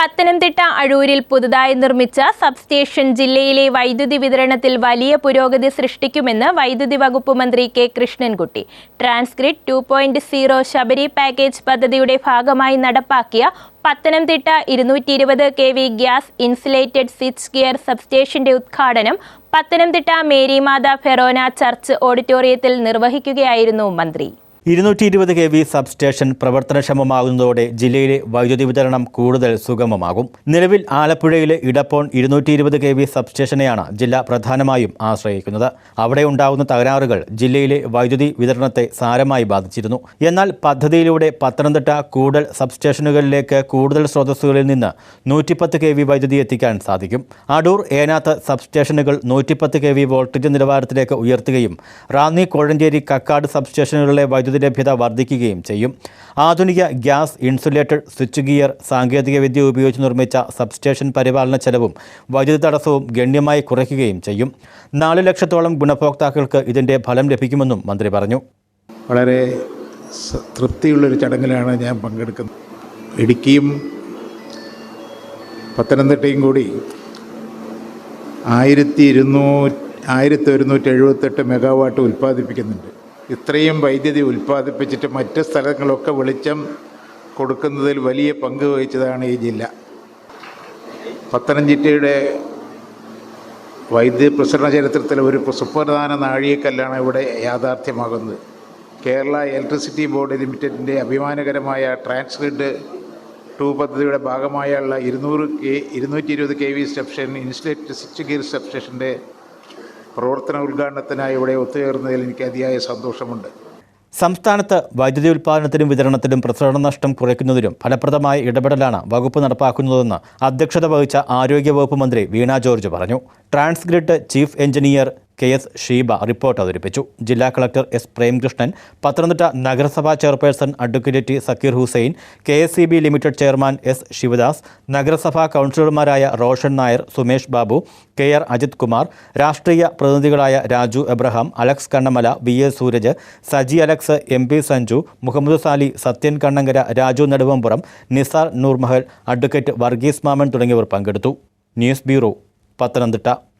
പത്തനംതിട്ട അഴൂരിൽ പുതുതായി നിർമ്മിച്ച സബ്സ്റ്റേഷൻ ജില്ലയിലെ വൈദ്യുതി വിതരണത്തിൽ വലിയ പുരോഗതി സൃഷ്ടിക്കുമെന്ന് വൈദ്യുതി വകുപ്പ് മന്ത്രി K Krishnankutty. Transgrid two point zero Sabari package പദ്ധതിയുടെ ഭാഗമായി നടപ്പാക്കിയ പത്തനംതിട്ട ഇരുന്നൂറ്റി ഇരുപത് K V gas insulated switch gear സബ്സ്റ്റേഷന്റെ ഉദ്ഘാടനം പത്തനംതിട്ട മേരിമാത ഫെറോന ചർച്ച് ഓഡിറ്റോറിയത്തിൽ നിർവഹിക്കുകയായിരുന്നു മന്ത്രി. ഇരുന്നൂറ്റി ഇരുപത് കെ വി സബ്സ്റ്റേഷൻ പ്രവർത്തനക്ഷമമാകുന്നതോടെ ജില്ലയിലെ വൈദ്യുതി വിതരണം കൂടുതൽ സുഗമമാകും. നിലവിൽ ആലപ്പുഴയിലെ ഇടപ്പോൺ ഇരുന്നൂറ്റി ഇരുപത് കെ വി സബ്സ്റ്റേഷനെയാണ് ജില്ല പ്രധാനമായും ആശ്രയിക്കുന്നത്. അവിടെ ഉണ്ടാകുന്ന തകരാറുകൾ ജില്ലയിലെ വൈദ്യുതി വിതരണത്തെ സാരമായി ബാധിച്ചിരുന്നു. എന്നാൽ പദ്ധതിയിലൂടെ പത്തനംതിട്ട കൂടുതൽ സബ്സ്റ്റേഷനുകളിലേക്ക് കൂടുതൽ സ്രോതസ്സുകളിൽ നിന്ന് നൂറ്റിപ്പത്ത് കെ വി വൈദ്യുതി എത്തിക്കാൻ സാധിക്കും. അടൂർ ഏനാത്ത് സബ്സ്റ്റേഷനുകൾ നൂറ്റിപ്പത്ത് കെ വി വോൾട്ടേജ് നിലവാരത്തിലേക്ക് ഉയർത്തുകയും റാന്നി കോഴഞ്ചേരി കക്കാട് സബ്സ്റ്റേഷനുകളിലെ വൈദ്യുതി ലഭ്യത വർദ്ധിക്കുകയും ചെയ്യും. ആധുനിക ഗ്യാസ് ഇൻസുലേറ്റഡ് സ്വിച്ച് ഗിയർ സാങ്കേതികവിദ്യ ഉപയോഗിച്ച് നിർമ്മിച്ച സബ്സ്റ്റേഷൻ പരിപാലന ചെലവും വൈദ്യുതി തടസ്സവും ഗണ്യമായി കുറയ്ക്കുകയും ചെയ്യും. നാല് ലക്ഷത്തോളം ഗുണഭോക്താക്കൾക്ക് ഇതിന്റെ ഫലം ലഭിക്കുമെന്നും മന്ത്രി പറഞ്ഞു. വളരെ തൃപ്തിയുള്ളൊരു ചടങ്ങിലാണ് ഞാൻ പങ്കെടുക്കുന്നത്. ഇടുക്കിയും പത്തനംതിട്ടയും കൂടി ആയിരത്തി ഇരുന്നൂറ്റി ആയിരത്തി ഒരുന്നൂറ്റി എഴുപത്തെട്ട് മെഗാവാട്ട് ഉൽപ്പാദിപ്പിക്കുന്നുണ്ട്. ഇത്രയും വൈദ്യുതി ഉൽപ്പാദിപ്പിച്ചിട്ട് മറ്റ് സ്ഥലങ്ങളൊക്കെ വെളിച്ചം കൊടുക്കുന്നതിൽ വലിയ പങ്ക് വഹിച്ചതാണ് ഈ ജില്ല. പത്തനംതിട്ടയുടെ വൈദ്യുതി പ്രസരണ ചരിത്രത്തിലെ ഒരു സുപ്രധാന നാഴികക്കല്ലാണ് ഇവിടെ യാഥാർത്ഥ്യമാകുന്നത്. കേരള ഇലക്ട്രിസിറ്റി ബോർഡ് ലിമിറ്റഡിന്റെ അഭിമാനകരമായ ട്രാൻസ്ഗ്രിഡ് ടു പദ്ധതിയുടെ ഭാഗമായുള്ള ഇരുന്നൂറ് കെ ഇരുന്നൂറ്റി ഇരുപത് K V station insulate switch gear സ്റ്റെപ്ഷന്റെ പ്രവർത്തന ഉദ്ഘാടനത്തിനായി ഇവിടെ ഒത്തുചേർന്നതിൽ എനിക്ക് അതിയായ സന്തോഷമുണ്ട്. സംസ്ഥാനത്ത് വൈദ്യുതി ഉൽപ്പാദനത്തിനും വിതരണത്തിലും പ്രസരണ നഷ്ടം കുറയ്ക്കുന്നതിനും ഫലപ്രദമായ ഇടപെടലാണ് വകുപ്പ് നടപ്പാക്കുന്നതെന്ന് അധ്യക്ഷത വഹിച്ച ആരോഗ്യവകുപ്പ് മന്ത്രി വീണ ജോർജ് പറഞ്ഞു. Transgrid chief engineer K S Sheeba report അവതരിപ്പിച്ചു. ജില്ലാ കളക്ടർ എസ് പ്രേംകൃഷ്ണൻ പത്തനംതിട്ട നഗരസഭാ chairperson advocate Zakir Hussain K S limited chairman S Sivadas നഗരസഭാ കൗൺസിലർമാരായ റോഷൻ നായർ സുമേഷ് ബാബു കെ ആർ അജിത് കുമാർ രാഷ്ട്രീയ പ്രതിനിധികളായ Raju Abraham Alex Kannamala V A Sooraj Saji Alex M P Sanju Muhammad Sali Sathyan Kannankara Raju Neduvampuram Nisar Noormahal advocate Varghese Mammen തുടങ്ങിയവർ പങ്കെടുത്തു. News bureau Pathanamthitta.